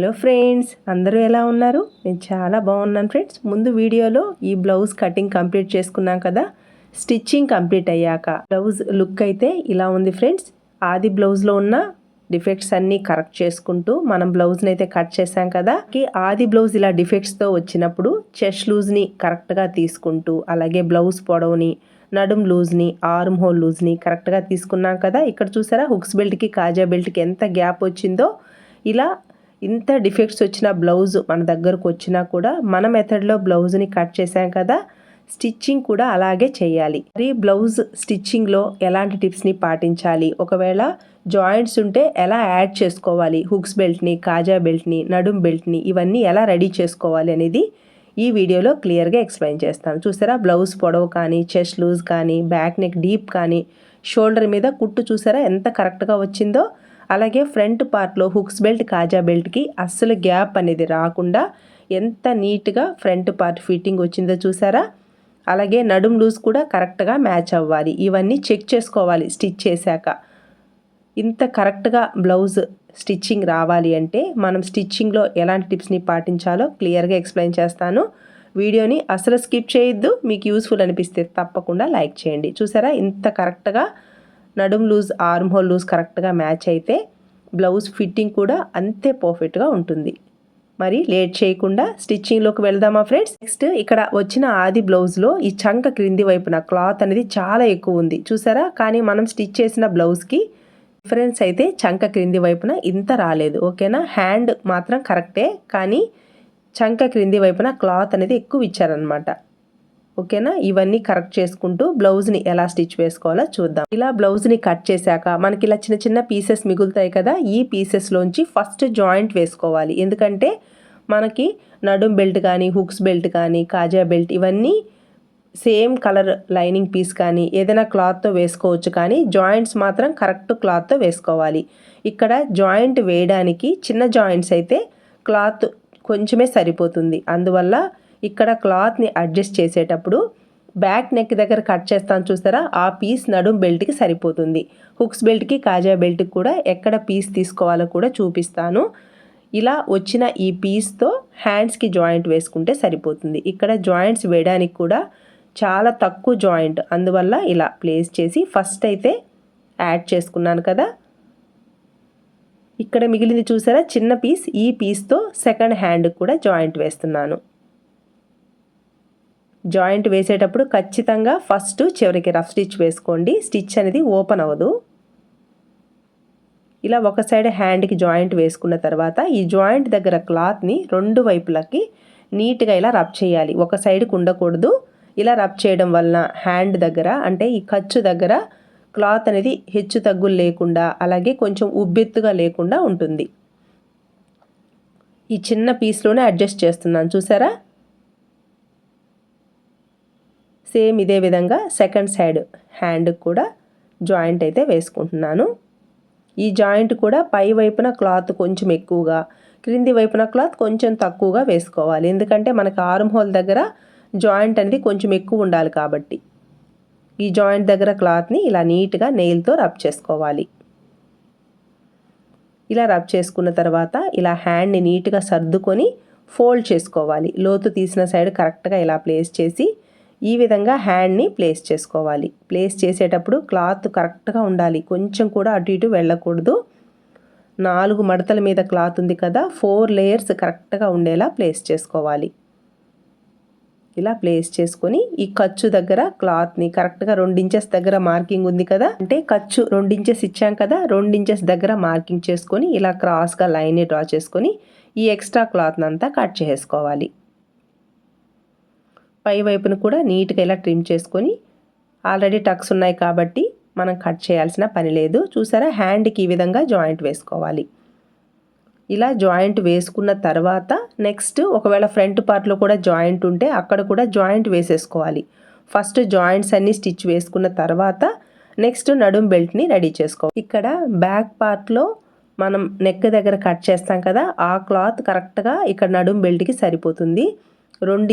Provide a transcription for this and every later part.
Hello friends అందరూ ఎలా ఉన్నారు? నేను చాలా బాగున్నాను ఫ్రెండ్స్. ముందు వీడియోలో ఈ బ్లౌజ్ కటింగ్ కంప్లీట్ చేసుకున్నాం కదా? స్టిచ్చింగ్ కంప్లీట్ అయ్యాక బ్లౌజ్ లుక్ అయితే ఇలా ఉంది ఫ్రెండ్స్. ఆది బ్లౌజ్లో ఉన్న డిఫెక్ట్స్ అన్నీ కరెక్ట్ చేసుకుంటూ మనం బ్లౌజ్ని అయితే కట్ చేసాం కదా? ఆది బ్లౌజ్ ఇలా డిఫెక్ట్స్తో వచ్చినప్పుడు చెస్ట్ లూజ్ని కరెక్ట్గా తీసుకుంటూ అలాగే బ్లౌజ్ పొడవుని నడుం లూజ్ని ఆర్మ్ హోల్ లూజ్ని కరెక్ట్గా తీసుకున్నాం కదా? ఇక్కడ చూసారా? హుక్స్ బెల్ట్కి కాజా బెల్ట్కి ఎంత గ్యాప్ వచ్చిందో? ఇలా ఇంత డిఫెక్ట్స్ వచ్చిన బ్లౌజ్ మన దగ్గరకు వచ్చినా కూడా మన మెథడ్లో బ్లౌజ్ని కట్ చేసాం కదా స్టిచ్చింగ్ కూడా అలాగే చేయాలి. మరి బ్లౌజ్ స్టిచ్చింగ్లో ఎలాంటి టిప్స్ని పాటించాలి? ఒకవేళ జాయింట్స్ ఉంటే ఎలా యాడ్ చేసుకోవాలి? హుక్స్ బెల్ట్ని కాజా బెల్ట్ని నడుం బెల్ట్ని ఇవన్నీ ఎలా రెడీ చేసుకోవాలి అనేది ఈ వీడియోలో క్లియర్గా ఎక్స్ప్లెయిన్ చేస్తాను. చూసారా? బ్లౌజ్ పొడవు కానీ చెస్ట్ లూజ్ కానీ బ్యాక్ నెక్ డీప్ కానీ షోల్డర్ మీద కుట్టు చూసారా? ఎంత కరెక్ట్గా వచ్చిందో అలాగే ఫ్రంట్ పార్ట్లో హుక్స్ బెల్ట్ కాజా బెల్ట్కి అస్సలు గ్యాప్ అనేది రాకుండా ఎంత నీట్గా ఫ్రంట్ పార్ట్ ఫిట్టింగ్ వచ్చిందో చూసారా? అలాగే నడుం లూజ్ కూడా కరెక్ట్గా మ్యాచ్ అవ్వాలి. ఇవన్నీ చెక్ చేసుకోవాలి స్టిచ్ చేశాక. ఇంత కరెక్ట్గా బ్లౌజ్ స్టిచ్చింగ్ రావాలి అంటే మనం స్టిచ్చింగ్లో ఎలాంటి టిప్స్ని పాటించాలో క్లియర్గా ఎక్స్ప్లెయిన్ చేస్తాను. వీడియోని అసలు స్కిప్ చేయొద్దు. మీకు యూస్ఫుల్ అనిపిస్తే తప్పకుండా లైక్ చేయండి. చూసారా? ఇంత కరెక్ట్గా నడుం లూజ్ ఆర్మ్ హోల్ లూజ్ కరెక్ట్గా మ్యాచ్ అయితే బ్లౌజ్ ఫిట్టింగ్ కూడా అంతే పర్ఫెక్ట్గా ఉంటుంది. మరి లేట్ చేయకుండా స్టిచ్చింగ్లోకి వెళ్దామా ఫ్రెండ్స్? నెక్స్ట్ ఇక్కడ వచ్చిన ఆది బ్లౌజ్లో ఈ చంక క్రింది వైపున క్లాత్ అనేది చాలా ఎక్కువ ఉంది. చూసారా? కానీ మనం స్టిచ్ చేసిన బ్లౌజ్కి డిఫరెన్స్ అయితే చంక క్రింది వైపున ఇంత రాలేదు. ఓకేనా? హ్యాండ్ మాత్రం కరెక్టే కానీ చంక క్రింది వైపున క్లాత్ అనేది ఎక్కువ ఇచ్చారనమాట ఓకేనా? ఇవన్నీ కరెక్ట్ చేసుకుంటూ బ్లౌజ్ని ఎలా స్టిచ్ వేసుకోవాలో చూద్దాం. ఇలా బ్లౌజ్ని కట్ చేశాక మనకి ఇలా చిన్న చిన్న పీసెస్ మిగులుతాయి కదా ఈ పీసెస్లోంచి ఫస్ట్ జాయింట్ వేసుకోవాలి. ఎందుకంటే మనకి నడుం బెల్ట్ కానీ హుక్స్ బెల్ట్ కానీ కాజా బెల్ట్ ఇవన్నీ సేమ్ కలర్ లైనింగ్ పీస్ కానీ ఏదైనా క్లాత్తో వేసుకోవచ్చు కానీ జాయింట్స్ మాత్రం కరెక్ట్ క్లాత్తో వేసుకోవాలి. ఇక్కడ జాయింట్ వేయడానికి చిన్న జాయింట్స్ అయితే క్లాత్ కొంచెమే సరిపోతుంది. అందువల్ల ఇక్కడ క్లాత్ని అడ్జస్ట్ చేసేటప్పుడు బ్యాక్ నెక్ దగ్గర కట్ చేస్తాను చూస్తారా ఆ పీస్ నడుం బెల్ట్కి సరిపోతుంది. హుక్స్ బెల్ట్కి కాజా బెల్ట్కి కూడా ఎక్కడ పీస్ తీసుకోవాలో కూడా చూపిస్తాను. ఇలా వచ్చిన ఈ పీస్తో హ్యాండ్స్కి జాయింట్ వేసుకుంటే సరిపోతుంది. ఇక్కడ జాయింట్స్ వేయడానికి కూడా చాలా తక్కువ జాయింట్ అందువల్ల ఇలా ప్లేస్ చేసి ఫస్ట్ అయితే యాడ్ చేసుకున్నాను కదా. ఇక్కడ మిగిలింది చూసారా? చిన్న పీస్ ఈ పీస్తో సెకండ్ హ్యాండ్ కూడా జాయింట్ వేస్తున్నాను. జాయింట్ వేసేటప్పుడు ఖచ్చితంగా ఫస్ట్ చివరికి రఫ్ స్టిచ్ వేసుకోండి. స్టిచ్ అనేది ఓపెన్ అవ్వదు. ఇలా ఒక సైడ్ హ్యాండ్కి జాయింట్ వేసుకున్న తర్వాత ఈ జాయింట్ దగ్గర క్లాత్ని రెండు వైపులకి నీట్గా ఇలా రబ్ చేయాలి. ఒక సైడ్కి ఉండకూడదు. ఇలా రబ్ చేయడం వలన హ్యాండ్ దగ్గర అంటే ఈ ఖర్చు దగ్గర క్లాత్ అనేది హెచ్చు తగ్గులు లేకుండా అలాగే కొంచెం ఉబ్బెత్తుగా లేకుండా ఉంటుంది. ఈ చిన్న పీస్లోనే అడ్జస్ట్ చేస్తున్నాను. చూసారా? సేమ్ ఇదే విధంగా సెకండ్ సైడ్ హ్యాండ్కి కూడా జాయింట్ అయితే వేసుకుంటున్నాను. ఈ జాయింట్ కూడా పై వైపున క్లాత్ కొంచెం ఎక్కువగా క్రింది వైపున క్లాత్ కొంచెం తక్కువగా వేసుకోవాలి. ఎందుకంటే మనకు ఆర్మ్ హోల్ దగ్గర జాయింట్ అనేది కొంచెం ఎక్కువ ఉండాలి కాబట్టి. ఈ జాయింట్ దగ్గర క్లాత్ని ఇలా నీట్గా నెయిల్తో రబ్ చేసుకోవాలి. ఇలా రబ్ చేసుకున్న తర్వాత ఇలా హ్యాండ్ని నీట్గా సర్దుకొని ఫోల్డ్ చేసుకోవాలి. లోతు తీసిన సైడ్ కరెక్ట్గా ఇలా ప్లేస్ చేసి ఈ విధంగా హ్యాండ్ని ప్లేస్ చేసుకోవాలి. ప్లేస్ చేసేటప్పుడు క్లాత్ కరెక్ట్గా ఉండాలి. కొంచెం కూడా అటు ఇటు వెళ్ళకూడదు. నాలుగు మడతల మీద క్లాత్ ఉంది కదా ఫోర్ లేయర్స్ కరెక్ట్గా ఉండేలా ప్లేస్ చేసుకోవాలి. ఇలా ప్లేస్ చేసుకొని ఈ ఖర్చు దగ్గర క్లాత్ని కరెక్ట్గా ఇంచెస్ దగ్గర మార్కింగ్ ఉంది కదా అంటే ఖర్చు ఇంచెస్ ఇచ్చాం కదా ఇంచెస్ దగ్గర మార్కింగ్ చేసుకొని ఇలా క్రాస్గా లైన్ని డ్రా చేసుకొని ఈ ఎక్స్ట్రా క్లాత్ని అంతా కట్ చేసుకోవాలి. పై వైపున కూడా నీట్గా ఇలా ట్రిమ్ చేసుకొని ఆల్రెడీ టక్స్ ఉన్నాయి కాబట్టి మనం కట్ చేయాల్సిన పని లేదు. చూసారా? హ్యాండ్కి ఈ విధంగా జాయింట్ వేసుకోవాలి. ఇలా జాయింట్ వేసుకున్న తర్వాత నెక్స్ట్ ఒకవేళ ఫ్రంట్ పార్ట్లో కూడా జాయింట్ ఉంటే అక్కడ కూడా జాయింట్ వేసేసుకోవాలి. ఫస్ట్ జాయింట్స్ అన్నీ స్టిచ్ వేసుకున్న తర్వాత నెక్స్ట్ నడుం బెల్ట్ని రెడీ చేసుకోవాలి ఇక్కడ బ్యాక్ పార్ట్లో మనం నెక్ దగ్గర కట్ చేస్తాం కదా ఆ క్లాత్ కరెక్ట్గా ఇక్కడ నడుం బెల్ట్కి సరిపోతుంది.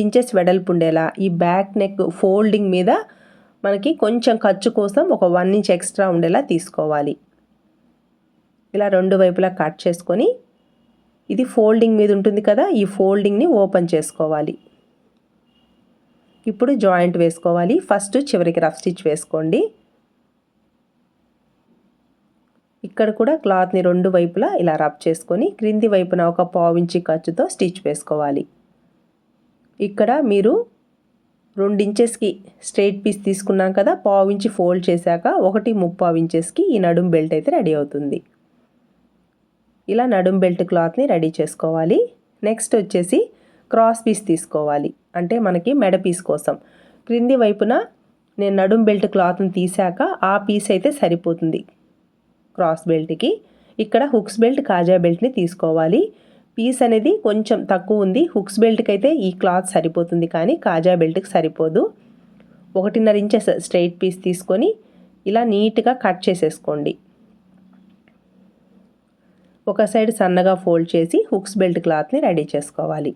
ఇంచెస్ వెడల్పుండేలా ఈ బ్యాక్ నెక్ ఫోల్డింగ్ మీద మనకి కొంచెం ఖర్చు కోసం ఒక వన్ ఇంచ్ ఎక్స్ట్రా ఉండేలా తీసుకోవాలి. ఇలా రెండు వైపులా కట్ చేసుకొని ఇది ఫోల్డింగ్ మీద ఉంటుంది కదా ఈ ఫోల్డింగ్ని ఓపెన్ చేసుకోవాలి. ఇప్పుడు జాయింట్ వేసుకోవాలి. ఫస్ట్ చివరికి రఫ్ స్టిచ్ వేసుకోండి. ఇక్కడ కూడా క్లాత్ని రెండు వైపులా ఇలా రబ్ చేసుకొని క్రింది వైపున ఒక పావించి ఖర్చుతో స్టిచ్ వేసుకోవాలి. ఇక్కడ మీరు రెండు ఇంచెస్కి స్ట్రైట్ పీస్ తీసుకున్నాం కదా పావు ఇంచి ఫోల్డ్ చేశాక ఒకటి ముప్పావు ఇంచెస్కి ఈ నడుం బెల్ట్ అయితే రెడీ అవుతుంది. ఇలా నడుం బెల్ట్ క్లాత్ని రెడీ చేసుకోవాలి. నెక్స్ట్ వచ్చేసి క్రాస్ పీస్ తీసుకోవాలి. అంటే మనకి మెడ పీస్ కోసం. క్రింది వైపున నేను నడుం బెల్ట్ క్లాత్ని తీసాక ఆ పీస్ అయితే సరిపోతుంది క్రాస్ బెల్ట్కి. ఇక్కడ హుక్స్ బెల్ట్ కాజా బెల్ట్ని తీసుకోవాలి. పీస్ అనేది కొంచెం తక్కువ ఉంది. హుక్స్ బెల్ట్కి అయితే ఈ క్లాత్ సరిపోతుంది కానీ కాజా బెల్ట్కి సరిపోదు. ఒకటిన్నర ఇంచెస్ స్ట్రైట్ పీస్ తీసుకొని ఇలా నీట్గా కట్ చేసేసుకోండి. ఒక సైడ్ సన్నగా ఫోల్డ్ చేసి హుక్స్ బెల్ట్ క్లాత్ని రెడీ చేసుకోవాలి.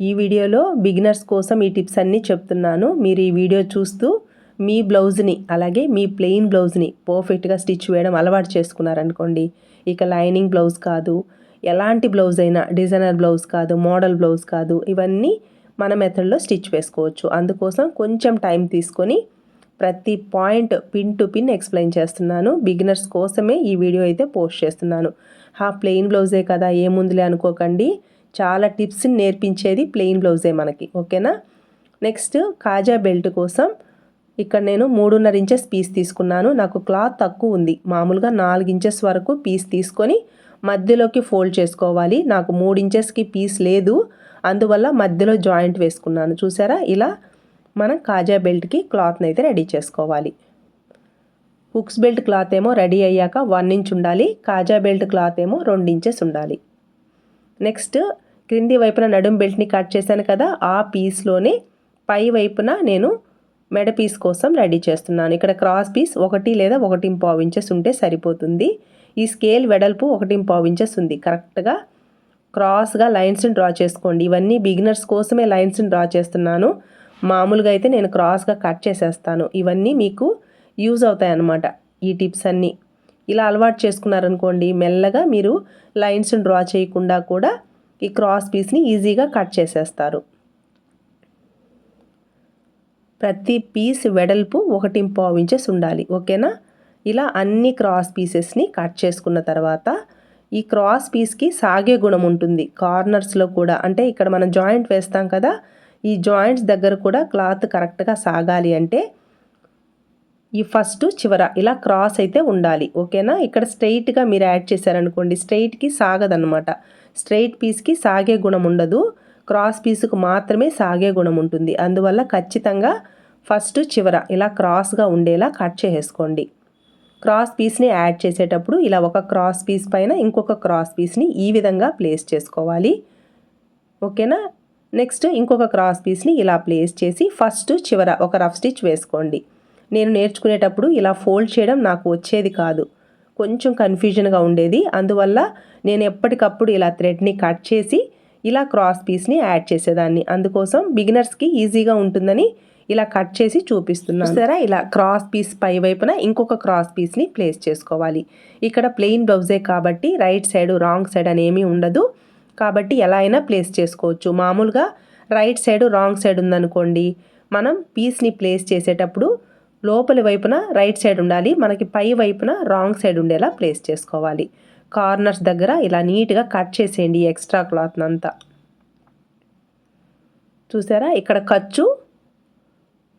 ఈ వీడియోలో బిగినర్స్ కోసం ఈ టిప్స్ అన్నీ చెప్తున్నాను. మీరు ఈ వీడియో చూస్తూ మీ బ్లౌజ్ని అలాగే మీ ప్లెయిన్ బ్లౌజ్ని పర్ఫెక్ట్గా స్టిచ్ వేయడం అలవాటు చేసుకున్నారనుకోండి. ఇక లైనింగ్ బ్లౌజ్ కాదు ఎలాంటి బ్లౌజ్ అయినా డిజైనర్ బ్లౌజ్ కాదు మోడల్ బ్లౌజ్ కాదు ఇవన్నీ మన మెథడ్లో స్టిచ్ వేసుకోవచ్చు. అందుకోసం కొంచెం టైం తీసుకొని ప్రతి point pin to pin explain చేస్తున్నాను. బిగినర్స్ కోసమే ఈ వీడియో అయితే పోస్ట్ చేస్తున్నాను. హా ప్లెయిన్ బ్లౌజే కదా ఏముందిలే అనుకోకండి. చాలా టిప్స్ని నేర్పించేది ప్లెయిన్ బ్లౌజే మనకి ఓకేనా? నెక్స్ట్ కాజా బెల్ట్ కోసం ఇక్కడ నేను మూడున్నర ఇంచెస్ పీస్ తీసుకున్నాను. నాకు క్లాత్ తక్కువ ఉంది. మామూలుగా నాలుగు ఇంచెస్ వరకు పీస్ తీసుకొని మధ్యలోకి ఫోల్డ్ చేసుకోవాలి. నాకు మూడు ఇంచెస్కి పీస్ లేదు. అందువల్ల మధ్యలో జాయింట్ వేసుకున్నాను. చూసారా? ఇలా మనం కాజా బెల్ట్కి క్లాత్ని అయితే రెడీ చేసుకోవాలి. హుక్స్ బెల్ట్ క్లాత్ ఏమో రెడీ అయ్యాక వన్ ఇంచ్ ఉండాలి. కాజా బెల్ట్ క్లాత్ ఏమో రెండు ఇంచెస్ ఉండాలి. నెక్స్ట్ క్రింది వైపున నడుం బెల్ట్ని కట్ చేశాను కదా ఆ పీస్లోనే పై వైపున నేను మెడ పీస్ కోసం రెడీ చేస్తున్నాను. ఇక్కడ క్రాస్ పీస్ ఒకటి లేదా ఒకటి పావు ఇంచెస్ ఉంటే సరిపోతుంది. ఈ స్కేల్ వెడల్పు ఒకటి పావు ఇంచెస్ ఉంది. కరెక్ట్గా క్రాస్గా లైన్స్ని డ్రా చేసుకోండి. ఇవన్నీ బిగినర్స్ కోసమే లైన్స్ని డ్రా చేస్తున్నాను. మామూలుగా అయితే నేను క్రాస్గా కట్ చేసేస్తాను. ఇవన్నీ మీకు యూజ్ అవుతాయి అన్నమాట ఈ టిప్స్ అన్నీ. ఇలా అలవాటు చేసుకున్నారనుకోండి మెల్లగా మీరు లైన్స్ని డ్రా చేయకుండా కూడా ఈ క్రాస్ పీస్ని ఈజీగా కట్ చేసేస్తారు. ప్రతి పీస్ వెడల్పు ఒకటి పావు ఇంచెస్ ఉండాలి. ఓకేనా? ఇలా అన్ని క్రాస్ పీసెస్ని కట్ చేసుకున్న తర్వాత ఈ క్రాస్ పీస్కి సాగే గుణం ఉంటుంది. కార్నర్స్లో కూడా అంటే ఇక్కడ మనం జాయింట్ వేస్తాం కదా ఈ జాయింట్స్ దగ్గర కూడా క్లాత్ కరెక్ట్గా సాగాలి అంటే ఈ ఫస్ట్ చివర ఇలా క్రాస్ అయితే ఉండాలి. ఓకేనా? ఇక్కడ స్ట్రైట్గా మీరు యాడ్ చేశారనుకోండి స్ట్రైట్కి సాగదనమాట స్ట్రైట్ పీస్కి సాగే గుణం ఉండదు. క్రాస్ పీస్కు మాత్రమే సాగే గుణం ఉంటుంది. అందువల్ల ఖచ్చితంగా ఫస్ట్ చివర ఇలా క్రాస్గా ఉండేలా కట్ చేసేసుకోండి. క్రాస్ పీస్ని యాడ్ చేసేటప్పుడు ఇలా ఒక క్రాస్ పీస్ పైన ఇంకొక క్రాస్ పీస్ని ఈ విధంగా ప్లేస్ చేసుకోవాలి. ఓకేనా? నెక్స్ట్ ఇంకొక క్రాస్ పీస్ని ఇలా ప్లేస్ చేసి ఫస్ట్ చివర ఒక రఫ్ స్టిచ్ వేసుకోండి. నేను నేర్చుకునేటప్పుడు ఇలా ఫోల్డ్ చేయడం నాకు వచ్చేది కాదు. కొంచెం కన్ఫ్యూజన్గా ఉండేది. అందువల్ల నేను ఎప్పటికప్పుడు ఇలా థ్రెడ్ని కట్ చేసి ఇలా క్రాస్ పీస్ని యాడ్ చేసేదాన్ని. అందుకోసం బిగినర్స్కి ఈజీగా ఉంటుందని ఇలా కట్ చేసి చూపిస్తున్నాను. సరే ఇలా క్రాస్ పీస్ పై వైపున ఇంకొక క్రాస్ పీస్ని ప్లేస్ చేసుకోవాలి. ఇక్కడ ప్లెయిన్ బ్లౌజే కాబట్టి రైట్ సైడ్ రాంగ్ సైడ్ అనేమి ఉండదు. కాబట్టి ఎలా అయినా ప్లేస్ చేసుకోవచ్చు. మామూలుగా రైట్ సైడ్ రాంగ్ సైడ్ ఉందనుకోండి మనం పీస్ని ప్లేస్ చేసేటప్పుడు లోపలి వైపున రైట్ సైడ్ ఉండాలి మనకి పై వైపున రాంగ్ సైడ్ ఉండేలా ప్లేస్ చేసుకోవాలి. కార్నర్స్ దగ్గర ఇలా నీట్గా కట్ చేసేయండి ఎక్స్ట్రా క్లాత్ అంతా చూసారా? ఇక్కడ ఖర్చు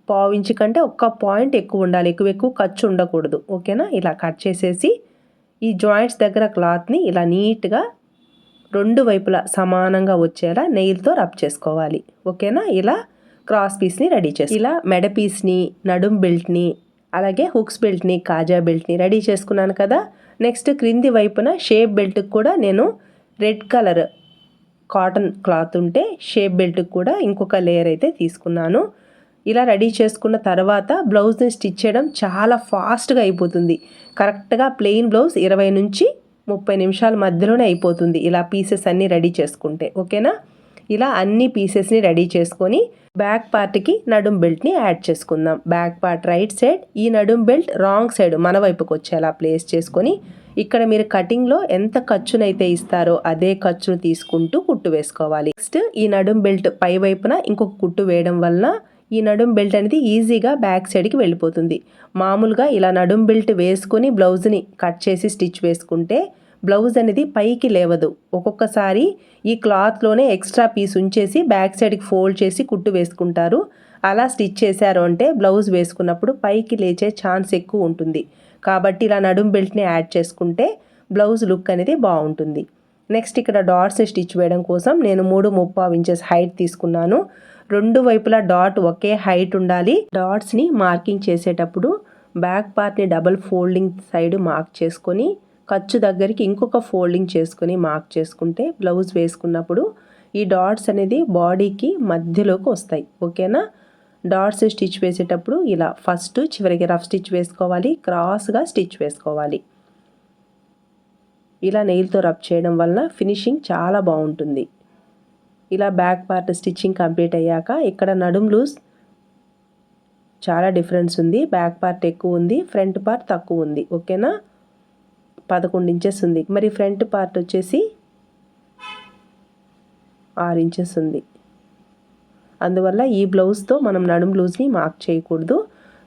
పావు ఇంచు కంటే ఒక్క పాయింట్ ఎక్కువ ఉండాలి. ఎక్కువ ఎక్కువ ఖర్చు ఉండకూడదు. ఓకేనా? ఇలా కట్ చేసేసి ఈ జాయింట్స్ దగ్గర క్లాత్ని ఇలా నీట్గా రెండు వైపులా సమానంగా వచ్చేలా నెయిల్తో రబ్ చేసుకోవాలి. ఓకేనా? ఇలా క్రాస్ పీస్ని రెడీ చేసి ఇలా మెడ పీస్ని నడుం బెల్ట్ని అలాగే హుక్స్ బెల్ట్ని కాజా బెల్ట్ని రెడీ చేసుకున్నాను కదా? నెక్స్ట్ క్రింది వైపున షేప్ బెల్ట్కి కూడా నేను రెడ్ కలర్ కాటన్ క్లాత్ ఉంటే షేప్ బెల్ట్కి కూడా ఇంకొక లేయర్ అయితే తీసుకున్నాను. ఇలా రెడీ చేసుకున్న తర్వాత బ్లౌజ్ని స్టిచ్ చేయడం చాలా ఫాస్ట్గా అయిపోతుంది. కరెక్ట్గా ప్లెయిన్ బ్లౌజ్ ఇరవై నుంచి ముప్పై నిమిషాల మధ్యలోనే అయిపోతుంది ఇలా పీసెస్ అన్నీ రెడీ చేసుకుంటే ఓకేనా? ఇలా అన్ని పీసెస్ని రెడీ చేసుకొని బ్యాక్ పార్ట్కి నడుం బెల్ట్ని యాడ్ చేసుకుందాం. బ్యాక్ పార్ట్ రైట్ సైడ్ ఈ నడుం బెల్ట్ రాంగ్ సైడ్ మన వైపుకి వచ్చేలా ప్లేస్ చేసుకొని ఇక్కడ మీరు కటింగ్లో ఎంత ఖర్చునైతే ఇస్తారో అదే ఖర్చును తీసుకుంటూ కుట్టు వేసుకోవాలి. నెక్స్ట్ ఈ నడుం బెల్ట్ పై వైపున ఇంకొక కుట్టు వేయడం వలన ఈ నడుం బెల్ట్ అనేది ఈజీగా బ్యాక్ సైడ్కి వెళ్ళిపోతుంది. మామూలుగా ఇలా నడుం బెల్ట్ వేసుకొని బ్లౌజ్ని కట్ చేసి స్టిచ్ వేసుకుంటే బ్లౌజ్ అనేది పైకి లేవదు. ఒక్కొక్కసారి ఈ క్లాత్లోనే ఎక్స్ట్రా పీస్ ఉంచేసి బ్యాక్ సైడ్కి ఫోల్డ్ చేసి కుట్టు వేసుకుంటారు. అలా స్టిచ్ చేశారు అంటే బ్లౌజ్ వేసుకున్నప్పుడు పైకి లేచే ఛాన్స్ ఎక్కువ ఉంటుంది. కాబట్టి ఇలా నడుం బెల్ట్ని యాడ్ చేసుకుంటే బ్లౌజ్ లుక్ అనేది బాగుంటుంది. నెక్స్ట్ ఇక్కడ డాట్స్ స్టిచ్ వేయడం కోసం నేను మూడు ముప్పావు ఇంచెస్ హైట్ తీసుకున్నాను. రెండు వైపులా డాట్ ఒకే హైట్ ఉండాలి. డాట్స్ని మార్కింగ్ చేసేటప్పుడు బ్యాక్ పార్ట్ని డబల్ ఫోల్డింగ్ సైడ్ మార్క్ చేసుకొని ఖర్చు దగ్గరికి ఇంకొక ఫోల్డింగ్ చేసుకొని మార్క్ చేసుకుంటే బ్లౌజ్ వేసుకున్నప్పుడు ఈ డాట్స్ అనేది బాడీకి మధ్యలోకి వస్తాయి. ఓకేనా? డాట్స్ స్టిచ్ వేసేటప్పుడు ఇలా ఫస్ట్ చివరికి రఫ్ స్టిచ్ వేసుకోవాలి క్రాస్గా స్టిచ్ వేసుకోవాలి. ఇలా నెయిల్తో రబ్ చేయడం వలన ఫినిషింగ్ చాలా బాగుంటుంది. ఇలా బ్యాక్ పార్ట్ స్టిచ్చింగ్ కంప్లీట్ అయ్యాక ఇక్కడ నడుం లూజ్ చాలా డిఫరెన్స్ ఉంది. బ్యాక్ పార్ట్ ఎక్కువ ఉంది ఫ్రంట్ పార్ట్ తక్కువ ఉంది. ఓకేనా పదకొండు ఇంచెస్ ఉంది. మరి ఫ్రంట్ పార్ట్ వచ్చేసి ఆరు ఇంచెస్ ఉంది. అందువల్ల ఈ బ్లౌజ్తో మనం నడుం లూజ్ని మార్క్ చేయకూడదు.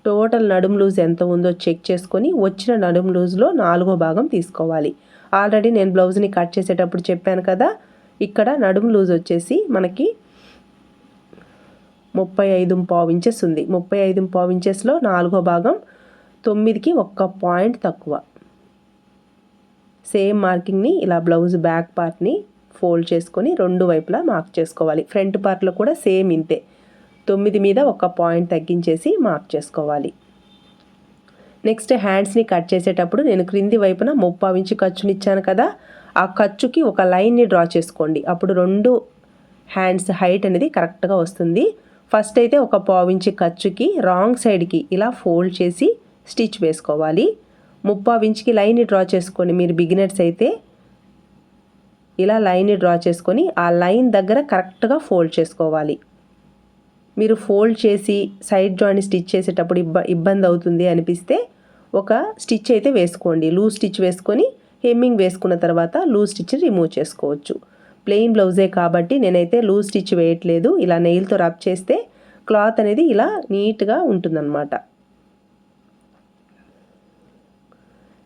టోటల్ నడుం లూజ్ ఎంత ఉందో చెక్ చేసుకొని వచ్చిన నడుం లూజ్లో నాలుగో భాగం తీసుకోవాలి. ఆల్రెడీ నేను బ్లౌజ్ని కట్ చేసేటప్పుడు చెప్పాను కదా ఇక్కడ నడుం లూజ్ వచ్చేసి మనకి ముప్పై ఐదు పావు ఇంచెస్ ఉంది. ముప్పై ఐదు పావు ఇంచెస్లో నాలుగో భాగం తొమ్మిదికి ఒక్క పాయింట్ తక్కువ. సేమ్ మార్కింగ్ని ఇలా బ్లౌజ్ బ్యాక్ పార్ట్ని ఫోల్డ్ చేసుకొని రెండు వైపులా మార్క్ చేసుకోవాలి. ఫ్రంట్ పార్ట్లో కూడా సేమ్ ఇంతే. తొమ్మిది మీద ఒక పాయింట్ తగ్గించేసి మార్క్ చేసుకోవాలి. నెక్స్ట్ హ్యాండ్స్ని కట్ చేసేటప్పుడు నేను క్రింది వైపున ముప్పావు ఇంచు ఖర్చునిచ్చాను కదా ఆ ఖర్చుకి ఒక లైన్ని డ్రా చేసుకోండి. అప్పుడు రెండు హ్యాండ్స్ హైట్ అనేది కరెక్ట్గా వస్తుంది. ఫస్ట్ అయితే ఒక పావించి ఖర్చుకి రాంగ్ సైడ్కి ఇలా ఫోల్డ్ చేసి స్టిచ్ వేసుకోవాలి. ముప్పావించికి లైన్ని డ్రా చేసుకోండి మీరు బిగినర్స్ అయితే ఇలా లైన్ని డ్రా చేసుకొని ఆ లైన్ దగ్గర కరెక్ట్గా ఫోల్డ్ చేసుకోవాలి. మీరు ఫోల్డ్ చేసి సైడ్ జాయిన్ స్టిచ్ చేసేటప్పుడు ఇబ్బ ఇబ్బంది అవుతుంది అనిపిస్తే ఒక స్టిచ్ అయితే వేసుకోండి. లూజ్ స్టిచ్ వేసుకొని హెమ్మింగ్ వేసుకున్న తర్వాత లూజ్ స్టిచ్ రిమూవ్ చేసుకోవచ్చు. ప్లెయిన్ బ్లౌజే కాబట్టి నేనైతే లూజ్ స్టిచ్ వేయట్లేదు. ఇలా నెయిల్తో రబ్ చేస్తే క్లాత్ అనేది ఇలా నీట్గా ఉంటుందన్నమాట.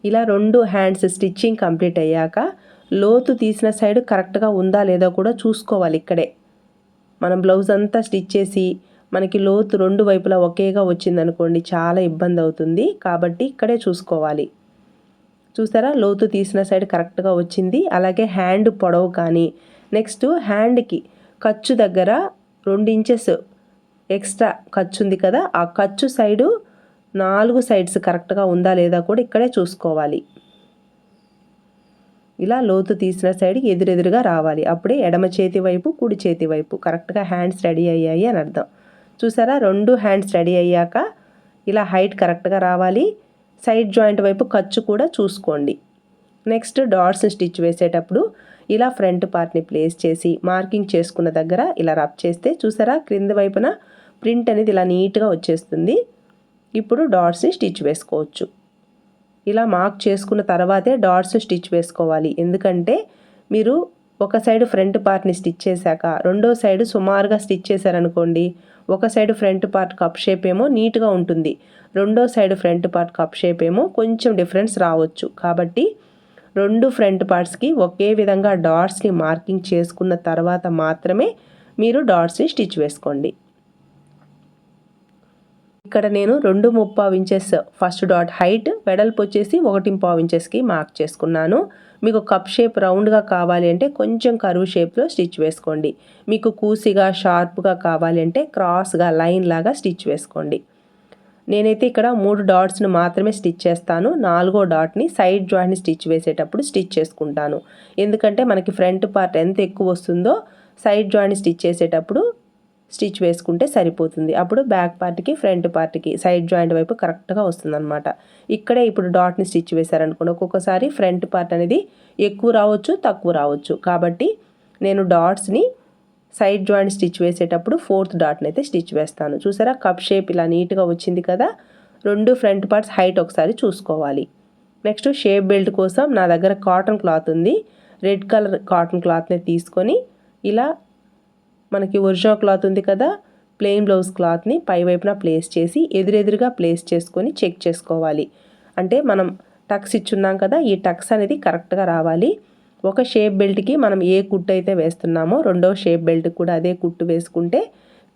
ఇలా రెండు హ్యాండ్స్ స్టిచ్చింగ్ కంప్లీట్ అయ్యాక లోతు తీసిన సైడ్ కరెక్ట్గా ఉందా లేదా కూడా చూసుకోవాలి ఇక్కడే. మనం బ్లౌజ్ అంతా స్టిచ్ చేసి మనకి లోతు రెండు వైపులా ఒకేగా వచ్చిందనుకోండి చాలా ఇబ్బంది అవుతుంది. కాబట్టి ఇక్కడే చూసుకోవాలి. చూసారా? లోతు తీసిన సైడ్ కరెక్ట్గా వచ్చింది. అలాగే హ్యాండ్ పొడవు కానీ. నెక్స్ట్ హ్యాండ్కి ఖర్చు దగ్గర రెండు ఇంచెస్ ఎక్స్ట్రా ఖర్చు ఉంది కదా? ఆ ఖర్చు సైడు నాలుగు సైడ్స్ కరెక్ట్గా ఉందా లేదా కూడా ఇక్కడే చూసుకోవాలి. ఇలా లోతు తీసిన సైడ్కి ఎదురెదురుగా రావాలి. అప్పుడే ఎడమ చేతి వైపు కుడి చేతి వైపు కరెక్ట్గా హ్యాండ్స్ రెడీ అయ్యాయి అని అర్థం. చూసారా? రెండు హ్యాండ్స్ రెడీ అయ్యాక ఇలా హైట్ కరెక్ట్గా రావాలి. సైడ్ జాయింట్ వైపు ఖర్చు కూడా చూసుకోండి. నెక్స్ట్ డాట్స్ స్టిచ్ వేసేటప్పుడు ఇలా ఫ్రంట్ పార్ట్ని ప్లేస్ చేసి మార్కింగ్ చేసుకున్న దగ్గర ఇలా రబ్ చేస్తే చూసారా? క్రింద వైపున ప్రింట్ అనేది ఇలా నీట్గా వచ్చేస్తుంది. ఇప్పుడు డాట్స్ని స్టిచ్ వేసుకోవచ్చు. ఇలా మార్క్ చేసుకున్న తర్వాతే డాట్స్ స్టిచ్ వేసుకోవాలి. ఎందుకంటే మీరు ఒక సైడ్ ఫ్రంట్ పార్ట్ని స్టిచ్ చేశాక రెండో సైడ్ సుమారుగా స్టిచ్ చేశారనుకోండి ఒక side front part cup shape ఏమో నీట్గా ఉంటుంది. రెండో side front part cup shape ఏమో కొంచెం డిఫరెన్స్ రావచ్చు. కాబట్టి రెండు ఫ్రంట్ పార్ట్స్కి ఒకే విధంగా డాట్స్ని మార్కింగ్ చేసుకున్న తర్వాత మాత్రమే మీరు డాట్స్ని స్టిచ్ వేసుకోండి. ఇక్కడ నేను రెండు ముప్పావు ఇంచెస్ ఫస్ట్ డాట్ హైట్ వెడల్పు వచ్చేసి ఒకటి పావు ఇంచెస్కి మార్క్ చేసుకున్నాను. మీకు కప్ షేప్ రౌండ్గా కావాలి అంటే కొంచెం కరువు షేప్లో స్టిచ్ వేసుకోండి. మీకు కూసిగా షార్ప్గా కావాలి అంటే క్రాస్గా లైన్ లాగా స్టిచ్ వేసుకోండి. నేనైతే ఇక్కడ మూడు డాట్స్ను మాత్రమే స్టిచ్ చేస్తాను. నాలుగో డాట్ని సైడ్ జాయింట్ని స్టిచ్ వేసేటప్పుడు స్టిచ్ చేసుకుంటాను. ఎందుకంటే మనకి ఫ్రంట్ పార్ట్ ఎంత ఎక్కువ వస్తుందో సైడ్ జాయింట్ స్టిచ్ చేసేటప్పుడు స్టిచ్ వేసుకుంటే సరిపోతుంది. అప్పుడు బ్యాక్ పార్ట్కి ఫ్రంట్ పార్ట్కి సైడ్ జాయింట్ వైపు కరెక్ట్గా వస్తుందన్నమాట. ఇక్కడే ఇప్పుడు డాట్ని స్టిచ్ వేశారనుకోండి ఒక్కొక్కసారి ఫ్రంట్ పార్ట్ అనేది ఎక్కువ రావచ్చు తక్కువ రావచ్చు. కాబట్టి నేను డాట్స్ని సైడ్ జాయింట్ స్టిచ్ వేసేటప్పుడు ఫోర్త్ డాట్ని అయితే స్టిచ్ వేస్తాను. చూసారా? కప్ షేప్ ఇలా నీట్గా వచ్చింది కదా? రెండు ఫ్రంట్ పార్ట్స్ హైట్ ఒకసారి చూసుకోవాలి. నెక్స్ట్ షేప్ బెల్ట్ కోసం నా దగ్గర కాటన్ క్లాత్ ఉంది. రెడ్ కలర్ కాటన్ క్లాత్ని తీసుకొని ఇలా మనకి ఒరిజినల్ క్లాత్ ఉంది కదా ప్లెయిన్ బ్లౌజ్ క్లాత్ని పై వైపున ప్లేస్ చేసి ఎదురెదురుగా ప్లేస్ చేసుకొని చెక్ చేసుకోవాలి. అంటే మనం టక్స్ ఇచ్చున్నాం కదా ఈ టక్స్ అనేది కరెక్ట్గా రావాలి. ఒక షేప్ బెల్ట్కి మనం ఏ కుట్టు అయితే వేస్తున్నామో రెండో షేప్ బెల్ట్ కూడా అదే కుట్టు వేసుకుంటే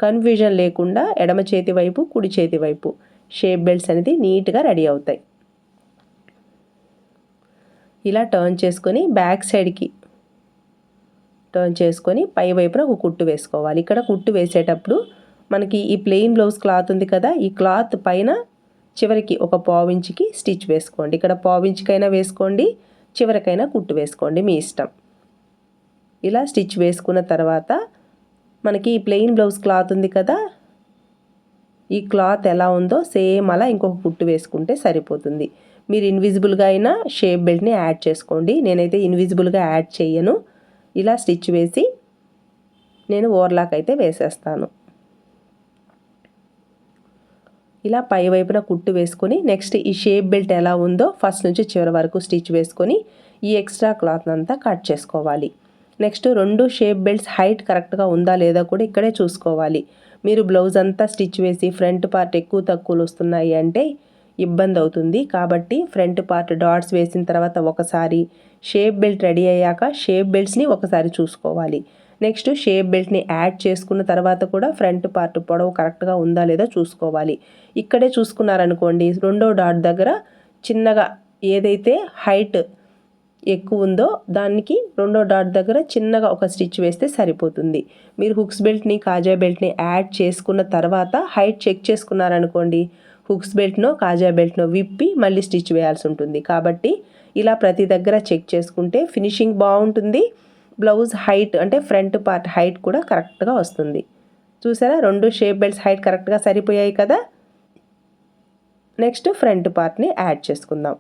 కన్ఫ్యూజన్ లేకుండా ఎడమ చేతి వైపు కుడి చేతి వైపు షేప్ బెల్ట్స్ అనేది నీట్గా రెడీ అవుతాయి. ఇలా టర్న్ చేసుకొని బ్యాక్ సైడ్కి టర్న్ చేసుకొని పై వైపున ఒక కుట్టు వేసుకోవాలి. ఇక్కడ కుట్టు వేసేటప్పుడు మనకి ఈ ప్లెయిన్ బ్లౌజ్ క్లాత్ ఉంది కదా ఈ క్లాత్ పైన చివరికి ఒక పావించికి స్టిచ్ వేసుకోండి. ఇక్కడ పావించికైనా వేసుకోండి చివరికైనా కుట్టు వేసుకోండి మీ ఇష్టం. ఇలా స్టిచ్ వేసుకున్న తర్వాత మనకి ఈ ప్లెయిన్ బ్లౌజ్ క్లాత్ ఉంది కదా ఈ క్లాత్ ఎలా ఉందో సేమ్ అలా ఇంకొక కుట్టు వేసుకుంటే సరిపోతుంది. మీరు ఇన్విజిబుల్గా అయినా షేప్ బెల్ట్ని యాడ్ చేసుకోండి. నేనైతే ఇన్విజిబుల్గా యాడ్ చేయను. ఇలా స్టిచ్ వేసి నేను ఓవర్లాక్ అయితే వేసేస్తాను. ఇలా పై వైపున కుట్టు వేసుకొని నెక్స్ట్ ఈ షేప్ బెల్ట్ ఎలా ఉందో ఫస్ట్ నుంచి చివరి వరకు స్టిచ్ వేసుకొని ఈ ఎక్స్ట్రా క్లాత్ అంతా కట్ చేసుకోవాలి. నెక్స్ట్ రెండు షేప్ బెల్ట్స్ హైట్ కరెక్ట్గా ఉందా లేదా కూడా ఇక్కడే చూసుకోవాలి. మీరు బ్లౌజ్ అంతా స్టిచ్ వేసి ఫ్రంట్ పార్ట్ ఎక్కువ తక్కువలు వస్తున్నాయి అంటే ఇబ్బంది అవుతుంది. కాబట్టి ఫ్రంట్ పార్ట్ డాట్స్ వేసిన తర్వాత ఒకసారి షేప్ బెల్ట్ రెడీ అయ్యాక షేప్ బెల్ట్స్ని ఒకసారి చూసుకోవాలి. నెక్స్ట్ షేప్ బెల్ట్ని యాడ్ చేసుకున్న తర్వాత కూడా ఫ్రంట్ పార్ట్ పొడవు కరెక్ట్గా ఉందా లేదా చూసుకోవాలి. ఇక్కడే చూసుకున్నారనుకోండి రెండో డాట్ దగ్గర చిన్నగా ఏదైతే హైట్ ఎక్కువ ఉందో దానికి రెండో డాట్ దగ్గర చిన్నగా ఒక స్టిచ్ వేస్తే సరిపోతుంది. మీరు హుక్స్ బెల్ట్ని కాజా బెల్ట్ని యాడ్ చేసుకున్న తర్వాత హైట్ చెక్ చేసుకున్నారనుకోండి హుక్స్ బెల్ట్నో కాజా బెల్ట్నో విప్పి మళ్ళీ స్టిచ్ వేయాల్సి ఉంటుంది. కాబట్టి ఇలా ప్రతి దగ్గర చెక్ చేసుకుంటే ఫినిషింగ్ బాగుంటుంది. బ్లౌజ్ హైట్ అంటే ఫ్రంట్ పార్ట్ హైట్ కూడా కరెక్ట్గా వస్తుంది. చూసారా? రెండు షేప్ బెల్ట్స్ హైట్ కరెక్ట్గా సరిపోయాయి కదా? నెక్స్ట్ ఫ్రంట్ పార్ట్ని యాడ్ చేసుకుందాం.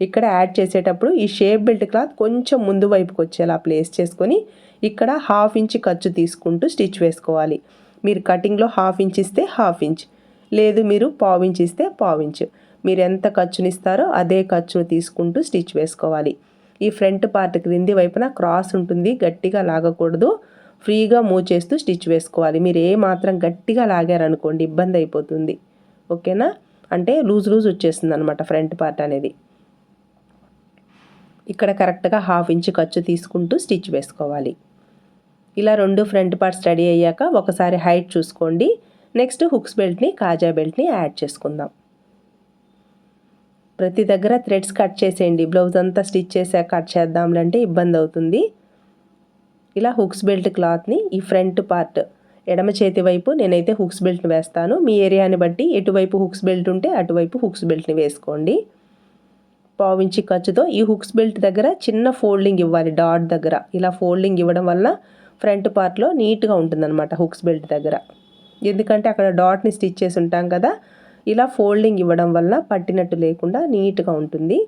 ఇక్కడ యాడ్ చేసేటప్పుడు ఈ షేప్ బెల్ట్ క్లాత్ కొంచెం ముందు వైపుకి వచ్చేలా ప్లేస్ చేసుకొని ఇక్కడ హాఫ్ ఇంచ్ ఖర్చు తీసుకుంటూ స్టిచ్ వేసుకోవాలి. మీరు కటింగ్లో హాఫ్ ఇంచ్ ఇస్తే హాఫ్ ఇంచ్. లేదు మీరు పావు ఇంచ్ ఇస్తే పావు ఇంచ్. మీరు ఎంత ఖర్చునిస్తారో అదే ఖర్చును తీసుకుంటూ స్టిచ్ వేసుకోవాలి. ఈ ఫ్రంట్ పార్ట్ క్రింది వైపున క్రాస్ ఉంటుంది గట్టిగా లాగకూడదు. ఫ్రీగా మూవ్ చేస్తూ స్టిచ్ వేసుకోవాలి. మీరు ఏ మాత్రం గట్టిగా లాగారనుకోండి ఇబ్బంది అయిపోతుంది. ఓకేనా? అంటే లూజ్ లూజ్ వచ్చేస్తుంది అనమాట ఫ్రంట్ పార్ట్ అనేది. ఇక్కడ కరెక్ట్గా హాఫ్ ఇంచ్ ఖర్చు తీసుకుంటూ స్టిచ్ వేసుకోవాలి. ఇలా రెండు ఫ్రంట్ పార్ట్స్ రెడీ అయ్యాక ఒకసారి హైట్ చూసుకోండి. నెక్స్ట్ హుక్స్ బెల్ట్ని కాజా బెల్ట్ని యాడ్ చేసుకుందాం. ప్రతి దగ్గర థ్రెడ్స్ కట్ చేసేయండి. బ్లౌజ్ అంతా స్టిచ్ చేసాక కట్ చేద్దాంలంటే ఇబ్బంది అవుతుంది. ఇలా హుక్స్ బెల్ట్ క్లాత్ని ఈ ఫ్రంట్ పార్ట్ ఎడమ చేతి వైపు నేనైతే హుక్స్ బెల్ట్ని వేస్తాను. మీ ఏరియాని బట్టి ఎటువైపు హుక్స్ బెల్ట్ ఉంటే అటువైపు హుక్స్ బెల్ట్ని వేసుకోండి. పావించి ఖర్చుతో ఈ హుక్స్ బెల్ట్ దగ్గర చిన్న ఫోల్డింగ్ ఇవ్వాలి డాట్ దగ్గర. ఇలా ఫోల్డింగ్ ఇవ్వడం వల్ల ఫ్రంట్ పార్ట్లో నీట్గా ఉంటుందన్నమాట హుక్స్ బెల్ట్ దగ్గర. ఎందుకంటే అక్కడ డాట్ని స్టిచ్ చేసి ఉంటాం కదా ఇలా ఫోల్డింగ్ ఇవ్వడం వల్ల పట్టినట్టు లేకుండా నీట్గా ఉంటుంది.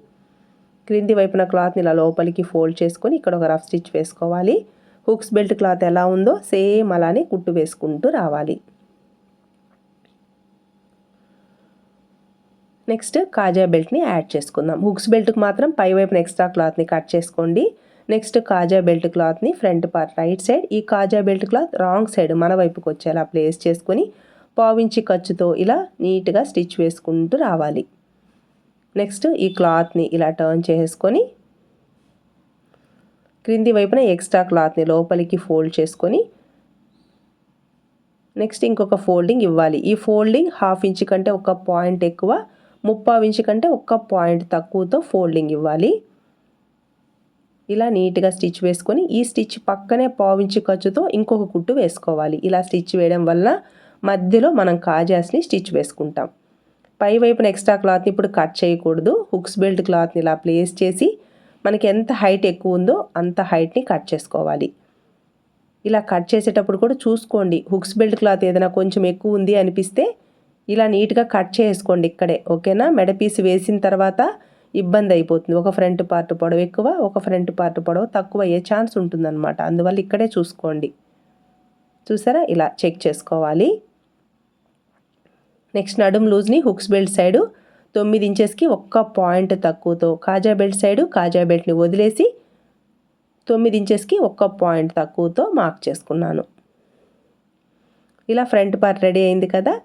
క్రింది వైపున క్లాత్ని ఇలా లోపలికి ఫోల్డ్ చేసుకొని ఇక్కడ ఒక రఫ్ స్టిచ్ వేసుకోవాలి. హుక్స్ బెల్ట్ క్లాత్ ఎలా ఉందో సేమ్ అలానే కుట్టు వేసుకుంటూ రావాలి. నెక్స్ట్ కాజా బెల్ట్ని యాడ్ చేసుకుందాం. హుక్స్ బెల్ట్కి మాత్రం పై వైపున ఎక్స్ట్రా క్లాత్ని కట్ చేసుకోండి. నెక్స్ట్ కాజా బెల్ట్ క్లాత్ని ఫ్రంట్ పార్ట్ రైట్ సైడ్. ఈ కాజా బెల్ట్ క్లాత్ రాంగ్ సైడ్ మన వైపుకి వచ్చేలా ప్లేస్ చేసుకొని పావించి ఖర్చుతో ఇలా నీట్గా స్టిచ్ వేసుకుంటూ రావాలి. నెక్స్ట్ ఈ క్లాత్ని ఇలా టర్న్ చేసుకొని క్రింది వైపున ఎక్స్ట్రా క్లాత్ని లోపలికి ఫోల్డ్ చేసుకొని నెక్స్ట్ ఇంకొక ఫోల్డింగ్ ఇవ్వాలి. ఈ ఫోల్డింగ్ హాఫ్ ఇంచ్ కంటే ఒక పాయింట్ ఎక్కువ ముప్పావు ఇంచ్ కంటే ఒక పాయింట్ తక్కువతో ఫోల్డింగ్ ఇవ్వాలి. ఇలా నీట్గా స్టిచ్ వేసుకొని ఈ స్టిచ్ పక్కనే పావించి ఖర్చుతో ఇంకొక కుట్టు వేసుకోవాలి. ఇలా స్టిచ్ వేయడం వల్ల మధ్యలో మనం కాజాస్ని స్టిచ్ వేసుకుంటాం. పై వైపున ఎక్స్ట్రా క్లాత్ని ఇప్పుడు కట్ చేయకూడదు. హుక్స్ బెల్ట్ క్లాత్ని ఇలా ప్లేస్ చేసి మనకి ఎంత హైట్ ఎక్కువ ఉందో అంత హైట్ని కట్ చేసుకోవాలి. ఇలా కట్ చేసేటప్పుడు కూడా చూసుకోండి. హుక్స్ బెల్ట్ క్లాత్ ఏదైనా కొంచెం ఎక్కువ ఉంది అనిపిస్తే ఇలా నీట్గా కట్ చేసుకోండి ఇక్కడే. ఓకేనా? మెడపీస్ వేసిన తర్వాత ఇబ్బంది అయిపోతుంది. ఒక ఫ్రంట్ పార్ట్ పొడవు ఎక్కువ ఒక ఫ్రంట్ పార్ట్ పొడవు తక్కువ అయ్యే ఛాన్స్ ఉంటుందన్నమాట. అందువల్ల ఇక్కడే చూసుకోండి. చూసారా? ఇలా చెక్ చేసుకోవాలి. నెక్స్ట్ నడుం లూజ్ని హుక్స్ బెల్ట్ సైడు తొమ్మిది ఇంచెస్కి ఒక్క పాయింట్ తక్కువతో కాజా బెల్ట్ సైడు కాజా బెల్ట్ని వదిలేసి తొమ్మిది ఇంచెస్కి ఒక్క పాయింట్ తక్కువతో మార్క్ చేసుకున్నాను. ఇలా ఫ్రంట్ పార్ట్ రెడీ అయింది కదా?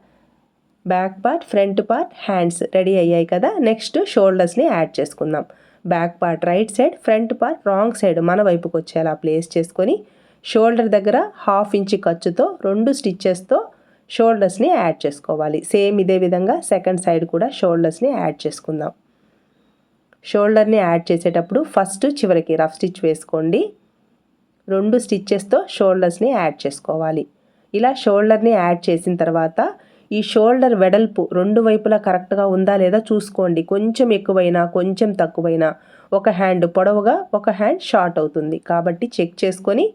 Back part front part hands ready అయ్యాయి కదా? నెక్స్ట్ షోల్డర్స్ని యాడ్ చేసుకుందాం. Back part right side front part wrong side మన వైపుకి వచ్చేలా ప్లేస్ చేసుకొని షోల్డర్ దగ్గర హాఫ్ ఇంచ్ ఖర్చుతో రెండు స్టిచ్చెస్తో షోల్డర్స్ని యాడ్ చేసుకోవాలి. సేమ్ ఇదే విధంగా సెకండ్ సైడ్ కూడా షోల్డర్స్ని యాడ్ చేసుకుందాం. షోల్డర్ని యాడ్ చేసేటప్పుడు ఫస్ట్ చివరికి రఫ్ స్టిచ్ వేసుకోండి. రెండు స్టిచ్చెస్తో షోల్డర్స్ని యాడ్ చేసుకోవాలి. ఇలా షోల్డర్ని యాడ్ చేసిన తర్వాత ఈ షోల్డర్ వెడల్పు రెండు వైపులా కరెక్ట్గా ఉందా లేదా చూసుకోండి. కొంచెం ఎక్కువైనా కొంచెం తక్కువైనా ఒక హ్యాండ్ పొడవుగా ఒక హ్యాండ్ షార్ట్ అవుతుంది. కాబట్టి చెక్ చేసుకొని